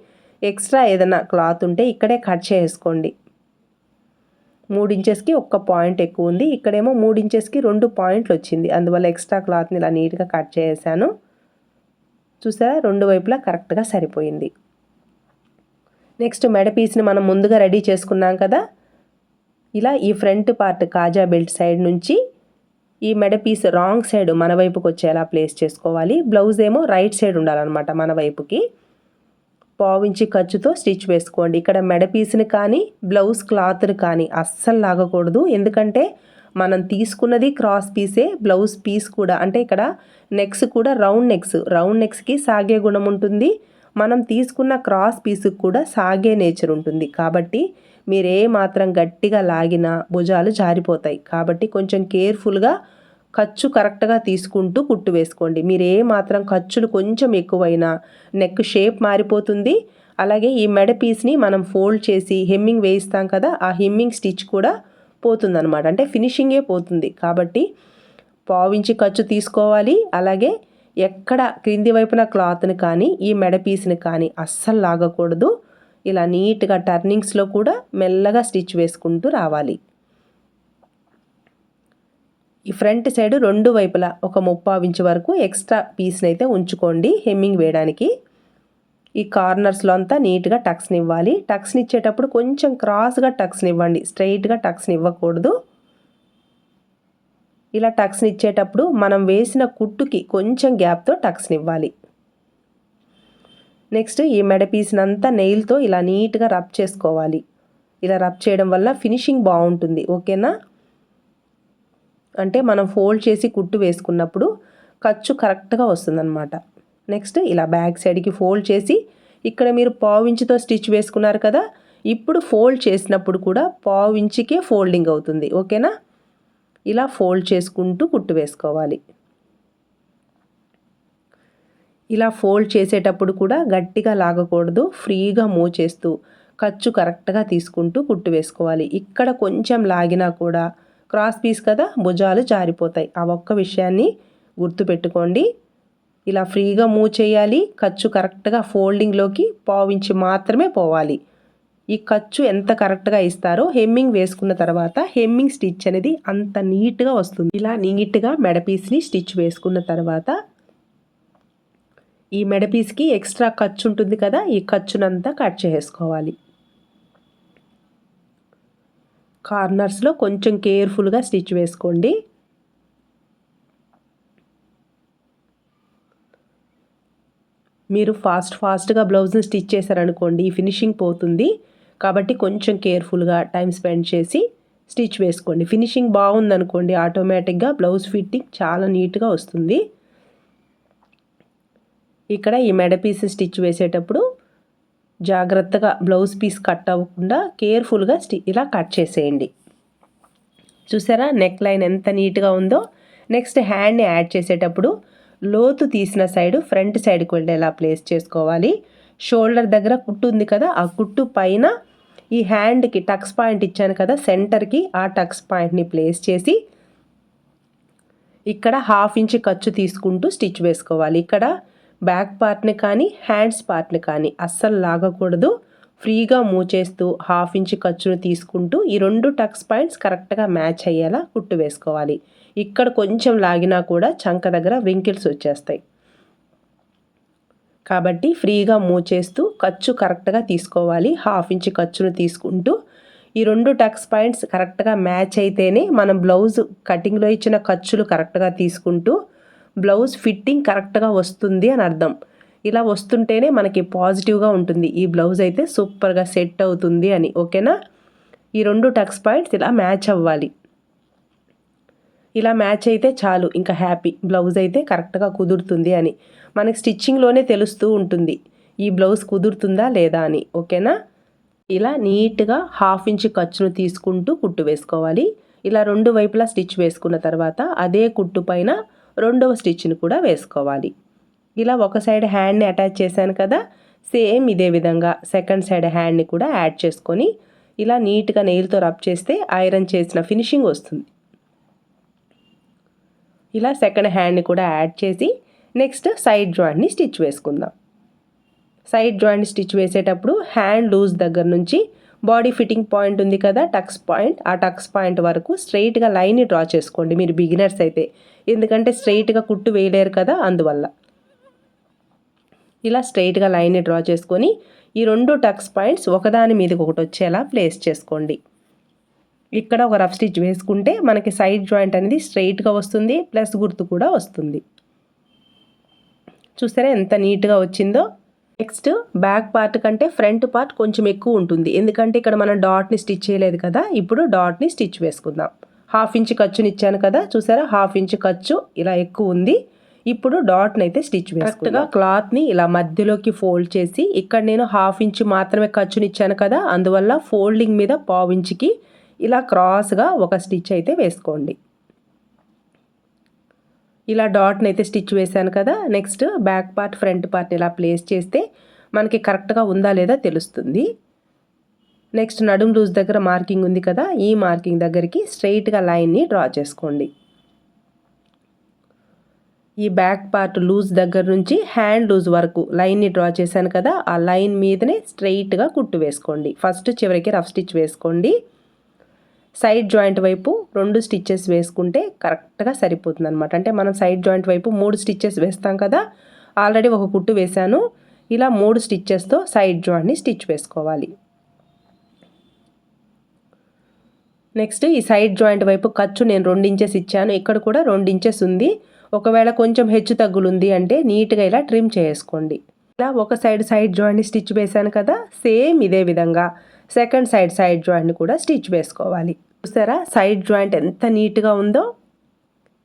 ఎక్స్ట్రా ఏదైనా క్లాత్ ఉంటే ఇక్కడే కట్ చేసుకోండి మూడు ఇంచెస్కి ఒక్క పాయింట్ ఎక్కువ ఉంది. ఇక్కడేమో మూడు ఇంచెస్కి రెండు పాయింట్లు వచ్చింది. అందువల్ల ఎక్స్ట్రా క్లాత్ని ఇలా నీట్గా కట్ చేసాను చూసారా? రెండు వైపులా కరెక్ట్గా సరిపోయింది. నెక్స్ట్ మెడ పీస్ని మనం ముందుగా రెడీ చేసుకున్నాం కదా? ఇలా ఈ ఫ్రంట్ పార్ట్ కాజా బెల్ట్ సైడ్ నుంచి ఈ మెడ పీస్ రాంగ్ సైడ్ మన వైపుకి వచ్చేలా ప్లేస్ చేసుకోవాలి. బ్లౌజ్ ఏమో రైట్ సైడ్ ఉండాలన్నమాట మన వైపుకి. పావించి ఖర్చుతో స్టిచ్ వేసుకోండి. ఇక్కడ మెడ పీస్ని కానీ బ్లౌజ్ క్లాత్ని కానీ అస్సలు లాగకూడదు. ఎందుకంటే మనం తీసుకున్నది క్రాస్ పీసే బ్లౌజ్ పీస్ కూడా. అంటే ఇక్కడ నెక్స్ కూడా రౌండ్ నెక్స్. రౌండ్ నెక్స్కి సాగే గుణం ఉంటుంది. మనం తీసుకున్న క్రాస్ పీస్కి కూడా సాగే నేచర్ ఉంటుంది. కాబట్టి మీరే మాత్రం గట్టిగా లాగినా భుజాలు జారిపోతాయి. కాబట్టి కొంచెం కేర్ఫుల్గా ఖర్చు కరెక్ట్గా తీసుకుంటూ కుట్టు వేసుకోండి. మీరు ఏ మాత్రం ఖర్చులు కొంచెం ఎక్కువైనా నెక్ షేప్ మారిపోతుంది. అలాగే ఈ మెడ పీస్ని మనం ఫోల్డ్ చేసి హెమ్మింగ్ వేయిస్తాం కదా ఆ హెమ్మింగ్ స్టిచ్ కూడా పోతుందన్నమాట. అంటే ఫినిషింగే పోతుంది. కాబట్టి పావించి ఖర్చు తీసుకోవాలి. అలాగే ఎక్కడ క్రింది వైపున క్లాత్ని కానీ ఈ మెడ పీస్ని కానీ అస్సలు లాగకూడదు. ఇలా నీట్గా టర్నింగ్స్లో కూడా మెల్లగా స్టిచ్ వేసుకుంటూ రావాలి. ఈ ఫ్రంట్ సైడ్ రెండు వైపులా ఒక ముప్పావు ఇంచు వరకు ఎక్స్ట్రా పీస్ని అయితే ఉంచుకోండి హెమ్మింగ్ వేయడానికి. ఈ కార్నర్స్లో అంతా నీట్గా టక్స్ని ఇవ్వాలి. టక్స్ని ఇచ్చేటప్పుడు కొంచెం క్రాస్గా టక్స్ని ఇవ్వండి. స్ట్రైట్గా టక్స్ని ఇవ్వకూడదు. ఇలా టక్స్ని ఇచ్చేటప్పుడు మనం వేసిన కుట్టుకి కొంచెం గ్యాప్తో టక్స్ని ఇవ్వాలి. నెక్స్ట్ ఈ మెడ పీస్నంతా నెయిల్తో ఇలా నీట్గా రబ్ చేసుకోవాలి. ఇలా రబ్ చేయడం వల్ల ఫినిషింగ్ బాగుంటుంది. ఓకేనా? అంటే మనం ఫోల్డ్ చేసి కుట్టు వేసుకున్నప్పుడు ఖర్చు కరెక్ట్గా వస్తుందన్నమాట. నెక్స్ట్ ఇలా బ్యాక్ సైడ్కి ఫోల్డ్ చేసి ఇక్కడ మీరు పావు ఇంచుతో స్టిచ్ వేసుకున్నారు కదా ఇప్పుడు ఫోల్డ్ చేసినప్పుడు కూడా పావు ఇంచుకే ఫోల్డింగ్ అవుతుంది ఓకేనా? ఇలా ఫోల్డ్ చేసుకుంటూ కుట్టు వేసుకోవాలి. ఇలా ఫోల్డ్ చేసేటప్పుడు కూడా గట్టిగా లాగకూడదు ఫ్రీగా మూవ్ చేస్తూ ఖర్చు కరెక్ట్గా తీసుకుంటూ కుట్టు వేసుకోవాలి. ఇక్కడ కొంచెం లాగినా కూడా క్రాస్ పీస్ కదా భుజాలు జారిపోతాయి. ఆ ఒక్క విషయాన్ని గుర్తుపెట్టుకోండి. ఇలా ఫ్రీగా మూవ్ చేయాలి. ఖర్చు కరెక్ట్గా ఫోల్డింగ్లోకి పావించి మాత్రమే పోవాలి. ఈ ఖర్చు ఎంత కరెక్ట్గా ఇస్తారో హెమ్మింగ్ వేసుకున్న తర్వాత హెమ్మింగ్ స్టిచ్ అనేది అంత నీట్గా వస్తుంది. ఇలా నీట్గా మెడపీస్ని స్టిచ్ వేసుకున్న తర్వాత ఈ మెడపీస్కి ఎక్స్ట్రా ఖర్చు ఉంటుంది కదా ఈ ఖర్చునంతా కట్ చేసుకోవాలి. కార్నర్స్లో కొంచెం కేర్ఫుల్గా స్టిచ్ వేసుకోండి. మీరు ఫాస్ట్ ఫాస్ట్గా బ్లౌజ్ని స్టిచ్ చేశారనుకోండి ఫినిషింగ్ పోతుంది. కాబట్టి కొంచెం కేర్ఫుల్గా టైం స్పెండ్ చేసి స్టిచ్ వేసుకోండి. ఫినిషింగ్ బాగుందనుకోండి ఆటోమేటిక్గా బ్లౌజ్ ఫిట్టింగ్ చాలా నీట్గా వస్తుంది. ఇక్కడ ఈ మెడ పీస్ స్టిచ్ వేసేటప్పుడు జాగ్రత్తగా బ్లౌజ్ పీస్ కట్ అవ్వకుండా కేర్ఫుల్గా స్టి ఇలా కట్ చేసేయండి. చూసారా? నెక్ లైన్ ఎంత నీట్గా ఉందో. నెక్స్ట్ హ్యాండ్ని యాడ్ చేసేటప్పుడు లోతు తీసిన సైడ్ ఫ్రంట్ సైడ్కి వెళ్ళేలా ప్లేస్ చేసుకోవాలి. షోల్డర్ దగ్గర కుట్టు ఉంది కదా ఆ కుట్టు పైన ఈ హ్యాండ్కి టక్స్ పాయింట్ ఇచ్చాను కదా సెంటర్కి ఆ టక్స్ పాయింట్ని ప్లేస్ చేసి ఇక్కడ హాఫ్ ఇంచ్ ఖర్చు తీసుకుంటూ స్టిచ్ వేసుకోవాలి. ఇక్కడ బ్యాక్ పార్ట్ని కానీ హ్యాండ్స్ పార్ట్ని కానీ అస్సలు లాగకూడదు. ఫ్రీగా మూవ్ చేస్తూ హాఫ్ ఇంచ్ ఖర్చును తీసుకుంటూ ఈ రెండు టక్స్ పాయింట్స్ కరెక్ట్గా మ్యాచ్ అయ్యేలా కుట్టు వేసుకోవాలి. ఇక్కడ కొంచెం లాగినా కూడా చంక దగ్గర వింకిల్స్ వచ్చేస్తాయి. కాబట్టి ఫ్రీగా మూవ్ చేస్తూ ఖర్చు కరెక్ట్గా తీసుకోవాలి. హాఫ్ ఇంచ్ ఖర్చును తీసుకుంటూ ఈ రెండు టక్స్ పాయింట్స్ కరెక్ట్గా మ్యాచ్ అయితేనే మనం బ్లౌజ్ కటింగ్లో ఇచ్చిన ఖర్చులు కరెక్ట్గా తీసుకుంటూ బ్లౌజ్ ఫిట్టింగ్ కరెక్ట్గా వస్తుంది అని అర్థం. ఇలా వస్తుంటేనే మనకి పాజిటివ్గా ఉంటుంది. ఈ బ్లౌజ్ అయితే సూపర్గా సెట్ అవుతుంది అని ఓకేనా? ఈ రెండు టక్స్ పాయింట్స్ ఇలా మ్యాచ్ అవ్వాలి. ఇలా మ్యాచ్ అయితే చాలు ఇంకా హ్యాపీ. బ్లౌజ్ అయితే కరెక్ట్గా కుదురుతుంది అని. మనకి స్టిచ్చింగ్లోనే తెలుస్తూ ఉంటుంది. ఈ బ్లౌజ్ కుదురుతుందా లేదా అని ఓకేనా? ఇలా నీట్గా హాఫ్ ఇంచ్ ఖర్చును తీసుకుంటూ కుట్టు వేసుకోవాలి. ఇలా రెండు వైపులా స్టిచ్ వేసుకున్న తర్వాత అదే కుట్టు పైన రెండవ స్టిచ్ని కూడా వేసుకోవాలి. ఇలా ఒక సైడ్ హ్యాండ్ని అటాచ్ చేశాను కదా సేమ్ ఇదే విధంగా సెకండ్ సైడ్ హ్యాండ్ని కూడా యాడ్ చేసుకొని ఇలా నీట్గా నెయిల్తో రబ్ చేస్తే ఐరన్ చేసిన ఫినిషింగ్ వస్తుంది. ఇలా సెకండ్ హ్యాండ్ని కూడా యాడ్ చేసి నెక్స్ట్ సైడ్ జాయింట్ని స్టిచ్ వేసుకుందాం. సైడ్ జాయింట్ స్టిచ్ వేసేటప్పుడు హ్యాండ్ లూజ్ దగ్గర నుంచి బాడీ ఫిట్టింగ్ పాయింట్ ఉంది కదా టక్స్ పాయింట్ ఆ టక్స్ పాయింట్ వరకు స్ట్రైట్గా లైన్ని డ్రా చేసుకోండి. మీరు బిగినర్స్ అయితే ఎందుకంటే స్ట్రైట్గా కుట్టు వేయలేరు కదా అందువల్ల. ఇలా స్ట్రైట్గా లైన్ని డ్రా చేసుకొని ఈ రెండు టక్స్ పాయింట్స్ ఒకదాని మీదకి ఒకటి వచ్చేలా ప్లేస్ చేసుకోండి. ఇక్కడ ఒక రఫ్ స్టిచ్ వేసుకుంటే మనకి సైడ్ జాయింట్ అనేది స్ట్రైట్గా వస్తుంది ప్లస్ గుర్తు కూడా వస్తుంది. చూసారా ఎంత నీట్గా వచ్చిందో? నెక్స్ట్ బ్యాక్ పార్ట్ కంటే ఫ్రంట్ పార్ట్ కొంచెం ఎక్కువ ఉంటుంది. ఎందుకంటే ఇక్కడ మనం డాట్ని స్టిచ్ చేయలేదు కదా ఇప్పుడు డాట్ని స్టిచ్ వేసుకుందాం. హాఫ్ ఇంచ్ ఖర్చుని ఇచ్చాను కదా చూసారా? హాఫ్ ఇంచ్ ఖర్చు ఇలా ఎక్కువ ఉంది. ఇప్పుడు డాట్ని అయితే స్టిచ్ వేసుకుంటా క్లాత్ని ఇలా మధ్యలోకి ఫోల్డ్ చేసి ఇక్కడ నేను హాఫ్ ఇంచ్ మాత్రమే ఖర్చుని ఇచ్చాను కదా అందువల్ల ఫోల్డింగ్ మీద పావు ఇంచుకి ఇలా క్రాస్గా ఒక స్టిచ్ అయితే వేసుకోండి. ఇలా డాట్ని అయితే స్టిచ్ వేశాను కదా next back part front part ఇలా ప్లేస్ చేస్తే మనకి కరెక్ట్గా ఉందా లేదా తెలుస్తుంది. నెక్స్ట్ నడుం లూజ్ దగ్గర మార్కింగ్ ఉంది కదా ఈ మార్కింగ్ దగ్గరికి స్ట్రైట్గా లైన్ని డ్రా చేసుకోండి. ఈ బ్యాక్ పార్ట్ లూజ్ దగ్గర నుంచి హ్యాండ్ లూజ్ వరకు లైన్ని డ్రా చేశాను కదా ఆ లైన్ మీదనే స్ట్రైట్గా కుట్టు వేసుకోండి. ఫస్ట్ చివరికి రఫ్ స్టిచ్ వేసుకోండి. సైడ్ జాయింట్ వైపు రెండు స్టిచ్చెస్ వేసుకుంటే కరెక్ట్గా సరిపోతుంది అనమాట అంటే మనం సైడ్ జాయింట్ వైపు మూడు స్టిచ్చెస్ వేస్తాం కదా ఆల్రెడీ ఒక కుట్టు వేశాను. ఇలా మూడు స్టిచ్చెస్తో సైడ్ జాయింట్ని స్టిచ్ వేసుకోవాలి. నెక్స్ట్ ఈ సైడ్ జాయింట్ వైపు ఖర్చు నేను రెండు ఇంచెస్ ఇచ్చాను. ఇక్కడ కూడా రెండు ఇంచెస్ ఉంది. ఒకవేళ కొంచెం హెచ్చు తగ్గులుంది అంటే నీట్గా ఇలా ట్రిమ్ చేసుకోండి. ఇలా ఒక సైడ్ సైడ్ జాయింట్ని స్టిచ్ వేశాను కదా సేమ్ ఇదే విధంగా. సెకండ్ సైడ్ సైడ్ జాయింట్ని కూడా స్టిచ్ వేసుకోవాలి. చూసారా? సైడ్ జాయింట్ ఎంత నీట్గా ఉందో.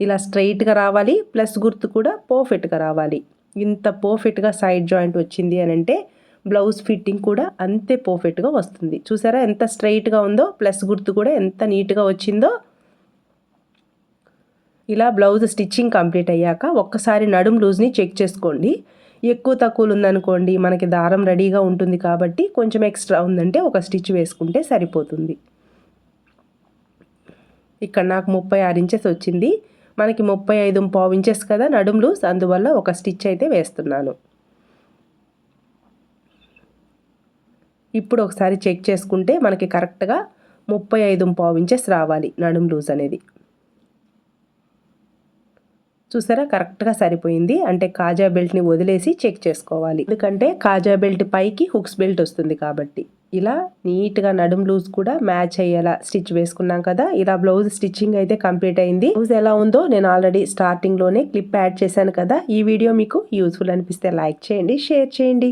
ఇలా స్ట్రైట్గా రావాలి. ప్లస్ గుర్తు కూడా పర్ఫెక్ట్గా రావాలి. ఇంత పర్ఫెక్ట్గా సైడ్ జాయింట్ వచ్చింది అని అంటే బ్లౌజ్ ఫిట్టింగ్ కూడా అంతే పర్ఫెక్ట్గా వస్తుంది. చూసారా ఎంత స్ట్రైట్గా ఉందో ప్లస్ గుర్తు కూడా ఎంత నీట్గా వచ్చిందో. ఇలా బ్లౌజ్ స్టిచ్చింగ్ కంప్లీట్ అయ్యాక ఒక్కసారి నడుం లూజ్ని చెక్ చేసుకోండి. ఎక్కువ తక్కువలు ఉందనుకోండి మనకి దారం రెడీగా ఉంటుంది కాబట్టి కొంచెం ఎక్స్ట్రా ఉందంటే ఒక స్టిచ్ వేసుకుంటే సరిపోతుంది. ఇక్కడ నాకు ముప్పై ఆరు ఇంచెస్ వచ్చింది. మనకి ముప్పై ఐదు పావు ఇంచెస్ కదా నడుం లూజ్ అందువల్ల ఒక స్టిచ్ అయితే వేస్తున్నాను. ఇప్పుడు ఒకసారి చెక్ చేసుకుంటే మనకి కరెక్ట్గా ముప్పై ఐదు పావు ఇంచెస్ రావాలి నడుం లూజ్ అనేది. చూసారా? కరెక్ట్గా సరిపోయింది. అంటే కాజా బెల్ట్ని వదిలేసి చెక్ చేసుకోవాలి. ఎందుకంటే కాజా బెల్ట్ పైకి హుక్స్ బెల్ట్ వస్తుంది కాబట్టి. ఇలా నీట్గా నడుం లూజ్ కూడా మ్యాచ్ అయ్యేలా స్టిచ్ వేసుకున్నాం కదా? ఇలా బ్లౌజ్ స్టిచ్చింగ్ అయితే కంప్లీట్ అయింది. బ్లౌజ్ ఎలా ఉందో నేను ఆల్రెడీ స్టార్టింగ్లోనే క్లిప్ యాడ్ చేశాను కదా? ఈ వీడియో మీకు యూస్ఫుల్ అనిపిస్తే లైక్ చేయండి షేర్ చేయండి.